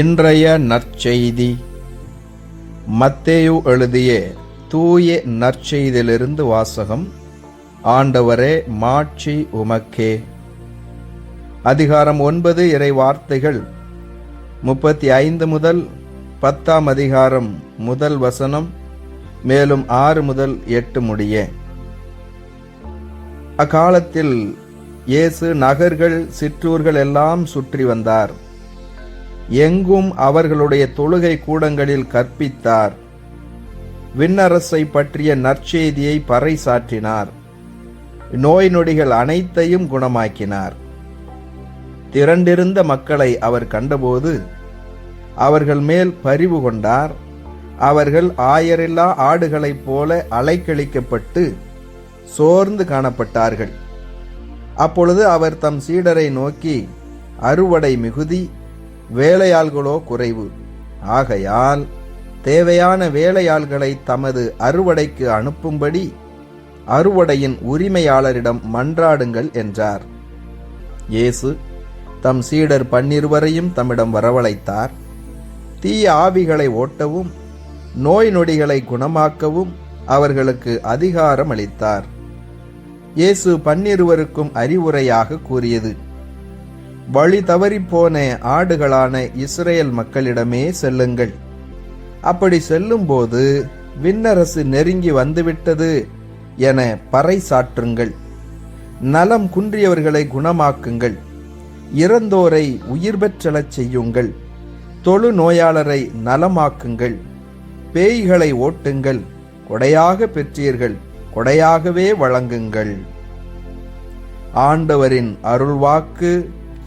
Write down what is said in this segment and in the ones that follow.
இன்றைய நற்செய்தி. மத்தேயு எழுதிய தூய நற்செய்தியிலிருந்து வாசகம் ஆண்டவரே மாட்சி உமக்கே. அதிகாரம் ஒன்பது இறை வார்த்தைகள். முப்பத்தி ஐந்து முதல் பத்தாம் அதிகாரம் முதல் வசனம் மேலும் ஆறு முதல் எட்டு முடிய. அக்காலத்தில் இயேசு நகர்கள் சிற்றூர்கள் எல்லாம் சுற்றி வந்தார். எங்கும் அவர்களுடைய தொழுகை கூடங்களில் கற்பித்தார். விண்ணரசை பற்றிய நற்செய்தியை பறைசாற்றினார். நோய் நொடிகள் அனைத்தையும் குணமாக்கினார். திரண்டிருந்த மக்களை அவர் கண்டபோது அவர்கள் மேல் பரிவு கொண்டார். அவர்கள் ஆயரில்லா ஆடுகளைப் போல அலைக்கழிக்கப்பட்டு சோர்ந்து காணப்பட்டார்கள். அப்பொழுது அவர் தம் சீடரை நோக்கி அறுவடை மிகுதி வேலையாள்களோ குறைவு. ஆகையால் தேவையான வேலையாள்களை தமது அறுவடைக்கு அனுப்பும்படி அறுவடையின் உரிமையாளரிடம் மன்றாடுங்கள் என்றார். இயேசு தம் சீடர் பன்னிருவரையும் தம்மிடம் வரவழைத்தார். தீய ஆவிகளை ஓட்டவும் நோய் நொடிகளை குணமாக்கவும் அவர்களுக்கு அதிகாரம் அளித்தார் இயேசு பன்னிருவருக்கும் அறிவுரையாக கூறியது வழி தவறிப்போன ஆடுகளான இஸ்ரேல் மக்களிடமே செல்லுங்கள். அப்படி செல்லும்போது விண்ணரசு நெருங்கி வந்துவிட்டது என பறைசாற்றுங்கள் நலம் குன்றியவர்களை குணமாக்குங்கள். இறந்தோரை உயிர் பெற்றலச் செய்யுங்கள். தொழு நோயாளரை நலமாக்குங்கள். பேய்களை ஓட்டுங்கள். கொடையாக பெற்றீர்கள். கொடையாகவே வழங்குங்கள். ஆண்டவரின் அருள்வாக்கு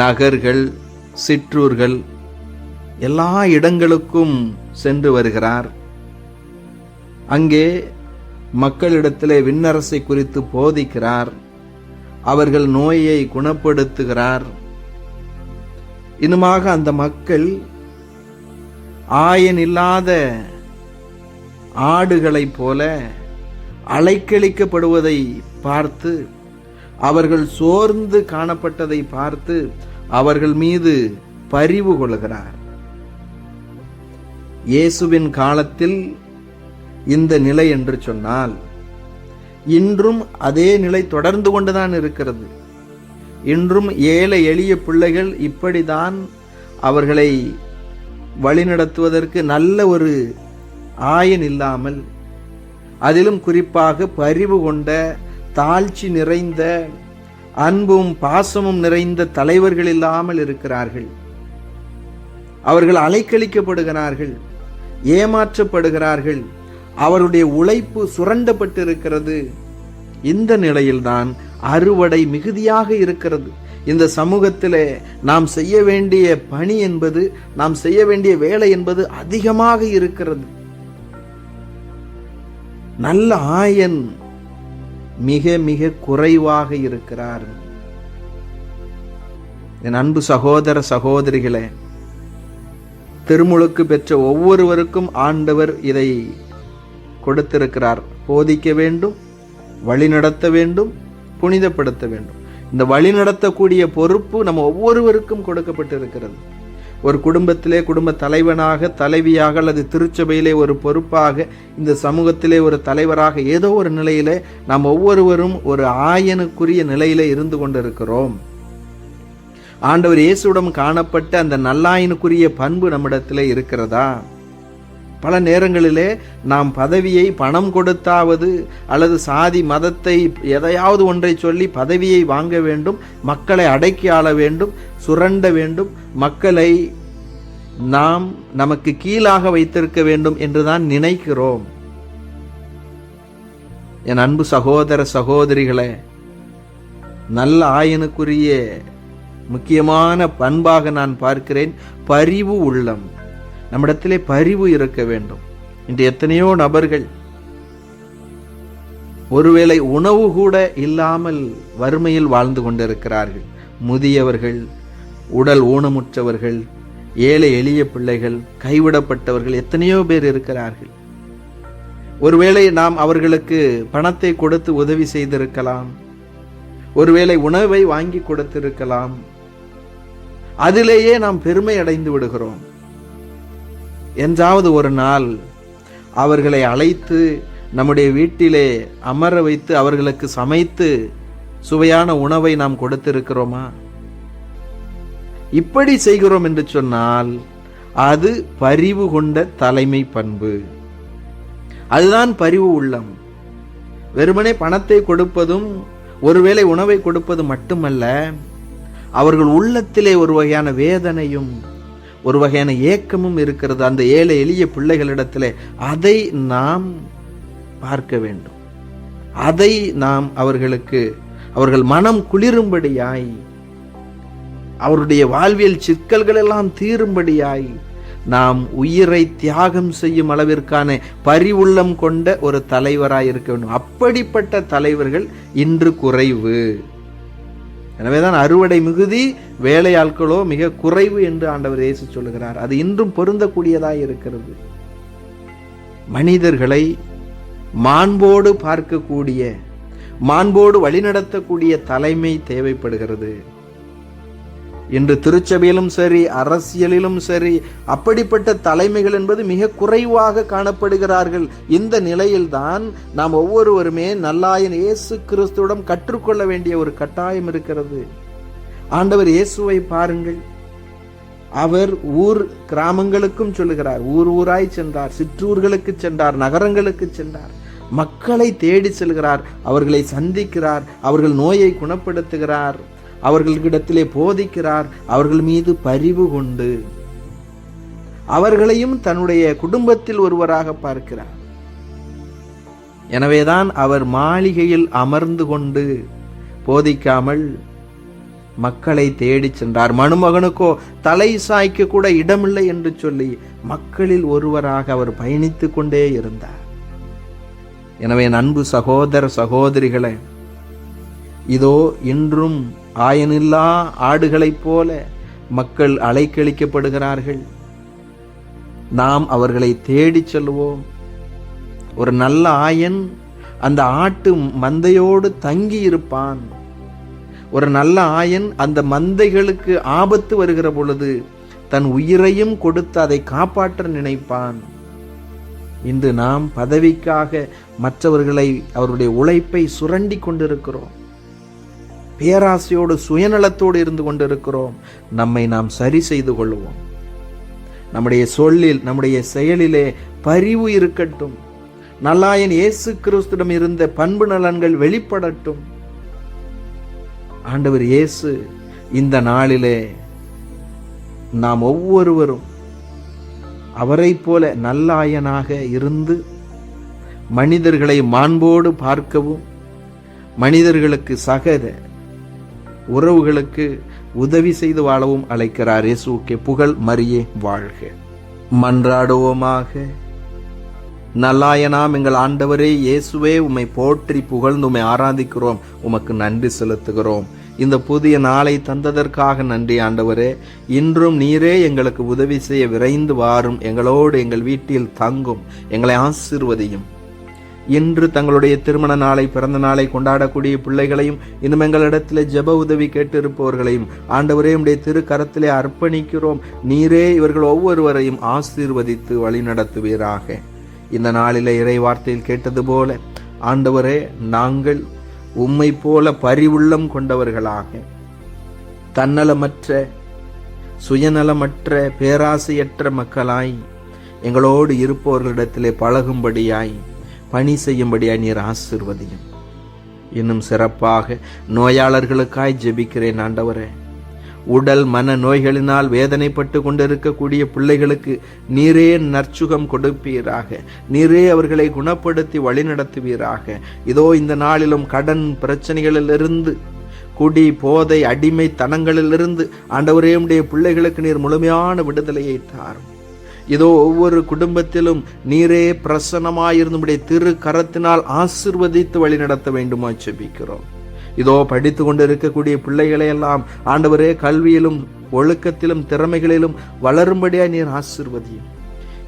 நகர்கள் சிற்றூர்கள் எல்லா இடங்களுக்கும் சென்று வருகிறார். அங்கே மக்களிடத்திலே விண்ணரசை குறித்து போதிக்கிறார். அவர்கள் நோயை குணப்படுத்துகிறார். இன்னுமாக அந்த மக்கள் ஆயன் இல்லாத ஆடுகளைப் போல அலைக்கழிக்கப்படுவதை பார்த்து அவர்கள் சோர்ந்து காணப்பட்டதை பார்த்து அவர்கள் மீது பரிவு கொள்கிறார். இயேசுவின் காலத்தில் இந்த நிலை என்று சொன்னால் இன்றும் அதே நிலை தொடர்ந்து கொண்டுதான் இருக்கிறது. இன்றும் ஏழை எளிய பிள்ளைகள் இப்படிதான் அவர்களை வழிநடத்துவதற்கு நல்ல ஒரு ஆயன் இல்லாமல் அதிலும் குறிப்பாக பரிவு கொண்ட தாழ்ச்சி நிறைந்த அன்பும் பாசமும் நிறைந்த தலைவர்கள் இல்லாமல் இருக்கிறார்கள். அவர்கள் அலைக்கழிக்கப்படுகிறார்கள் ஏமாற்றப்படுகிறார்கள். அவருடைய உழைப்பு சுரண்டப்பட்டிருக்கிறது. இந்த நிலையில்தான் அறுவடை மிகுதியாக இருக்கிறது. இந்த சமூகத்திலே நாம் செய்ய வேண்டிய பணி என்பது நாம் செய்ய வேண்டிய வேலை என்பது அதிகமாக இருக்கிறது. நல்ல ஆயன் மிக மிக குறைவாக இருக்கிறார். என் அன்பு சகோதர சகோதரிகளே திருமுழுக்கு பெற்ற ஒவ்வொருவருக்கும் ஆண்டவர் இதை கொடுத்திருக்கிறார். போதிக்க வேண்டும் வழிநடத்த வேண்டும் புனிதப்படுத்த வேண்டும். இந்த வழிநடத்தக்கூடிய பொறுப்பு நம்ம ஒவ்வொருவருக்கும் கொடுக்கப்பட்டிருக்கிறது. ஒரு குடும்பத்திலே குடும்ப தலைவனாக தலைவியாக அல்லது திருச்சபையிலே ஒரு பொறுப்பாக இந்த சமூகத்திலே ஒரு தலைவராக ஏதோ ஒரு நிலையிலே நாம் ஒவ்வொருவரும் ஒரு ஆயனுக்குரிய நிலையிலே இருந்து கொண்டிருக்கிறோம். ஆண்டவர் இயேசுவிடம் காணப்பட்ட அந்த நல்லாயனுக்குரிய பண்பு நம்மிடத்திலே இருக்கிறதா? பல நேரங்களிலே நாம் பதவியை பணம் கொடுத்தாவது அல்லது சாதி மதத்தை எதையாவது ஒன்றை சொல்லி பதவியை வாங்க வேண்டும் மக்களை அடக்கி ஆள வேண்டும் சுரண்ட வேண்டும் மக்களை நாம் நமக்கு கீழாக வைத்திருக்க வேண்டும் என்றுதான் நினைக்கிறோம். என் அன்பு சகோதர சகோதரிகளே நல்ல ஆயனுக்குரிய முக்கியமான பண்பாக நான் பார்க்கிறேன் பரிவு உள்ளம். நம்மிடத்திலே பரிவு இருக்க வேண்டும். இன்று எத்தனையோ நபர்கள் ஒருவேளை உணவு கூட இல்லாமல் வறுமையில் வாழ்ந்து கொண்டிருக்கிறார்கள். முதியவர்கள் உடல் ஊனமுற்றவர்கள் ஏழை எளிய பிள்ளைகள் கைவிடப்பட்டவர்கள் எத்தனையோ பேர் இருக்கிறார்கள். ஒருவேளை நாம் அவர்களுக்கு பணத்தை கொடுத்து உதவி செய்திருக்கலாம். ஒருவேளை உணவை வாங்கி கொடுத்திருக்கலாம். அதிலேயே நாம் பெருமை அடைந்து விடுகிறோம். என்றாவது ஒரு நாள் அவர்களை அழைத்து நம்முடைய வீட்டிலே அமர வைத்து அவர்களுக்கு சமைத்து சுவையான உணவை நாம் கொடுத்திருக்கிறோமா? இப்படி செய்கிறோம் என்று சொன்னால் அது பரிவு கொண்ட தலைமை பண்பு. அதுதான் பரிவு உள்ளம். வெறுமனே பணத்தை கொடுப்பதும் ஒருவேளை உணவை கொடுப்பது மட்டுமல்ல அவர்கள் உள்ளத்திலே ஒரு வகையான வேதனையும் ஒரு வகையான ஏக்கமும் இருக்கிறது. அந்த ஏழை எளிய பிள்ளைகளிடத்தில் அதை நாம் பார்க்க வேண்டும். அதை நாம் அவர்களுக்கு அவர்கள் மனம் குளிரும்படியாய் அவருடைய வாழ்வியல் சிக்கல்கள் எல்லாம் தீரும்படியாய் நாம் உயிரை தியாகம் செய்யும் அளவிற்கான பரிவுள்ளம் கொண்ட ஒரு தலைவராய் இருக்க வேண்டும். அப்படிப்பட்ட தலைவர்கள் இன்று குறைவு. எனவே தான் அறுவடை மிகுதி வேலையாட்களோ மிக குறைவு என்று ஆண்டவர் இயேசு சொல்லுகிறார். அது இன்றும் பொருந்தக்கூடியதாக இருக்கிறது. மனிதர்களை மாண்போடு பார்க்கக்கூடிய மாண்போடு வழிநடத்தக்கூடிய தலைமை தேவைப்படுகிறது. இன்று திருச்சபையிலும் சரி அரசியலிலும் சரி அப்படிப்பட்ட தலைமைகள் என்பது மிக குறைவாக காணப்படுகிறார்கள். இந்த நிலையில்தான் நாம் ஒவ்வொருவருமே நல்லாயன் இயேசு கிறிஸ்துவிடம் கற்றுக்கொள்ள வேண்டிய ஒரு கட்டாயம் இருக்கிறது. ஆண்டவர் இயேசுவை பாருங்கள். அவர் ஊர் கிராமங்களுக்கும் சொல்லுகிறார். ஊர் ஊராய் சென்றார் சிற்றூர்களுக்கு சென்றார் நகரங்களுக்கு சென்றார். மக்களை தேடி செல்கிறார் அவர்களை சந்திக்கிறார் அவர்கள் நோயை குணப்படுத்துகிறார். அவர்களிடத்திலே போதிக்கிறார் அவர்கள் மீது பரிவு கொண்டு. அவர்களையும் தன்னுடைய குடும்பத்தில் ஒருவராக பார்க்கிறார். எனவேதான் அவர் மாளிகையில் அமர்ந்து கொண்டு போதிக்காமல் மக்களை தேடி சென்றார். மணுமகனுக்கோ தலை சாய்க்க கூட இடமில்லை என்று சொல்லி மக்களில் ஒருவராக அவர் பயணித்துக் கொண்டே இருந்தார். எனவே அன்பு சகோதர சகோதரிகளே இதோ இன்றும் ஆயனில்லா ஆடுகளைப் போல மக்கள் அலைக்கழிக்கப்படுகிறார்கள். நாம் அவர்களை தேடிச் செல்வோம். ஒரு நல்ல ஆயன் அந்த ஆட்டு மந்தையோடு தங்கி இருப்பான் ஒரு நல்ல ஆயன் அந்த மந்தைகளுக்கு ஆபத்து வருகிற பொழுது தன் உயிரையும் கொடுத்து அதை காப்பாற்ற நினைப்பான். இன்று நாம் பதவிக்காக மற்றவர்களை அவருடைய உழைப்பை சுரண்டி கொண்டிருக்கிறோம். பேராசையோடு சுயநலத்தோடு இருந்து கொண்டிருக்கிறோம். நம்மை நாம் சரி செய்து கொள்வோம். நம்முடைய சொல்லில் நம்முடைய செயலிலே பரிவு இருக்கட்டும். நல்லாயன் இயேசு கிறிஸ்துடம் இருந்த பண்பு நலன்கள் வெளிப்படட்டும். ஆண்டவர் இயேசு இந்த நாளிலே நாம் ஒவ்வொருவரும் அவரைப் போல நல்லாயனாக இருந்து மனிதர்களை மாண்போடு பார்க்கவும் மனிதர்களுக்கு சகத உறவுகளுக்கு உதவி செய்து வாழவும் அழைக்கிறார். இயேசுக்கே புகழ் மரியே வாழ்க. மன்றாடுவோமாக. நல்லாயனாம் எங்கள் ஆண்டவரே இயேசுவே உம்மை போற்றி புகழ்ந்து உம்மை ஆராதிக்கிறோம். உமக்கு நன்றி செலுத்துகிறோம். இந்த புதிய நாளை தந்ததற்காக நன்றி ஆண்டவரே. இன்றும் நீரே எங்களுக்கு உதவி செய்ய விரைந்து வாரும். எங்களோடு எங்கள் வீட்டில் தங்கும். எங்களை ஆசிர்வதியும். இன்று தங்களுடைய திருமண நாளை பிறந்த நாளை கொண்டாடக்கூடிய பிள்ளைகளையும் இன்னும் எங்களிடத்தில் ஜெப உதவி கேட்டிருப்பவர்களையும் ஆண்டவரே உடைய திரு கரத்திலே அர்ப்பணிக்கிறோம். நீரே இவர்கள் ஒவ்வொருவரையும் ஆசீர்வதித்து வழிநடத்துவீராக. இந்த நாளிலே இறை வார்த்தையில் கேட்டது போல ஆண்டவரே நாங்கள் உம்மை போல பரிவுள்ளம் கொண்டவர்களாக. தன்னலமற்ற சுயநலமற்ற பேராசையற்ற மக்களாய் எங்களோடு இருப்பவர்களிடத்திலே பழகும்படியாய் பணி செய்யும்படியாய் நீர் ஆசிர்வதியும். இன்னும் சிறப்பாக நோயாளர்களுக்காய் ஜெபிக்கிறேன் ஆண்டவரே. உடல் மன நோய்களினால் வேதனைப்பட்டு கொண்டிருக்கக்கூடிய பிள்ளைகளுக்கு நீரே நற்சுகம் கொடுப்பீராக. நீரே அவர்களை குணப்படுத்தி வழிநடத்துவீராக. இதோ இந்த நாளிலும் கடன் பிரச்சனைகளிலிருந்து குடி போதை அடிமை தனங்களிலிருந்து ஆண்டவரே உடைய பிள்ளைகளுக்கு நீர் முழுமையான விடுதலையை தாரும். இதோ ஒவ்வொரு குடும்பத்திலும் நீரே பிரசன்னமாயிருந்து நம்முடைய திரு கரத்தினால் ஆசிர்வதித்து வழிநடத்த வேண்டுமா செபிக்கிறோம் இதோ படித்து கொண்டிருக்கக்கூடிய பிள்ளைகளை எல்லாம் ஆண்டவரே கல்வியிலும் ஒழுக்கத்திலும் திறமைகளிலும் வளரும்படியா நீர் ஆசிர்வதியும்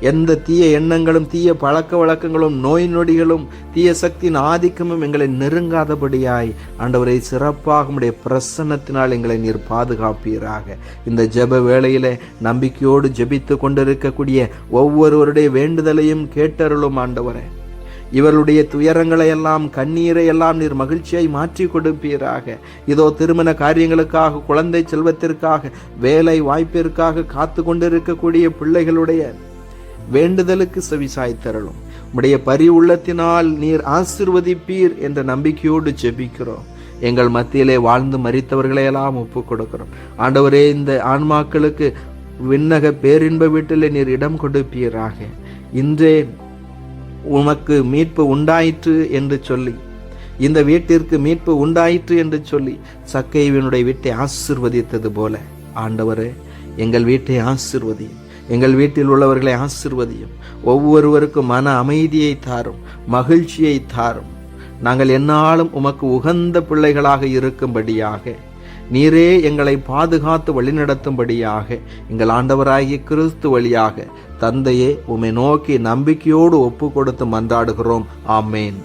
எந்த தீய எண்ணங்களும் தீய பழக்க வழக்கங்களும் நோய் நொடிகளும் தீய சக்தியின் ஆதிக்கமும் எங்களை நெருங்காதபடியாய். ஆண்டவரை சிறப்பாக உடைய பிரசன்னத்தினால் எங்களை நீர் பாதுகாப்பீராக. இந்த ஜெப வேளையில நம்பிக்கையோடு ஜெபித்து கொண்டிருக்கக்கூடிய ஒவ்வொருவருடைய வேண்டுதலையும் கேட்டருளும் ஆண்டவரே. இவருடைய துயரங்களை எல்லாம் கண்ணீரை எல்லாம் நீர் மகிழ்ச்சியாய் மாற்றி கொடுப்பீராக. இதோ திருமண காரியங்களுக்காக குழந்தை செல்வத்திற்காக வேலை வாய்ப்பிற்காக காத்து கொண்டிருக்கக்கூடிய பிள்ளைகளுடைய வேண்டுதலுக்கு செவிசாய் தரலும் உடைய பரி உள்ளத்தினால் நீர் ஆசிர்வதிப்பீர் என்ற நம்பிக்கையோடு ஜெபிக்கிறோம். எங்கள் மத்தியிலே வாழ்ந்து மறித்தவர்களையெல்லாம் ஒப்பு கொடுக்கிறோம். ஆண்டவரே இந்த ஆன்மாக்களுக்கு விண்ணக பேரின்ப வீட்டிலே நீர் இடம் கொடுப்பீராக. இன்றே உமக்கு மீட்பு உண்டாயிற்று என்று சொல்லி இந்த வீட்டிற்கு மீட்பு உண்டாயிற்று என்று சொல்லி சக்கைவினுடைய வீட்டை ஆசிர்வதித்தது போல. ஆண்டவரே எங்கள் வீட்டை ஆசிர்வதியும் எங்கள் வீட்டில் உள்ளவர்களை ஆசிர்வதியும். ஒவ்வொருவருக்கும் மன அமைதியை தாரும் மகிழ்ச்சியை தாரும். நாங்கள் என்னாலும் உமக்கு உகந்த பிள்ளைகளாக இருக்கும்படியாக நீரே எங்களை பாதுகாத்து வழிநடத்தும்படியாக எங்கள் ஆண்டவராகிய கிறிஸ்து வழியாக தந்தையே உம்மை நோக்கி நம்பிக்கையோடு ஒப்பு கொடுத்து மன்றாடுகிறோம். ஆமேன்.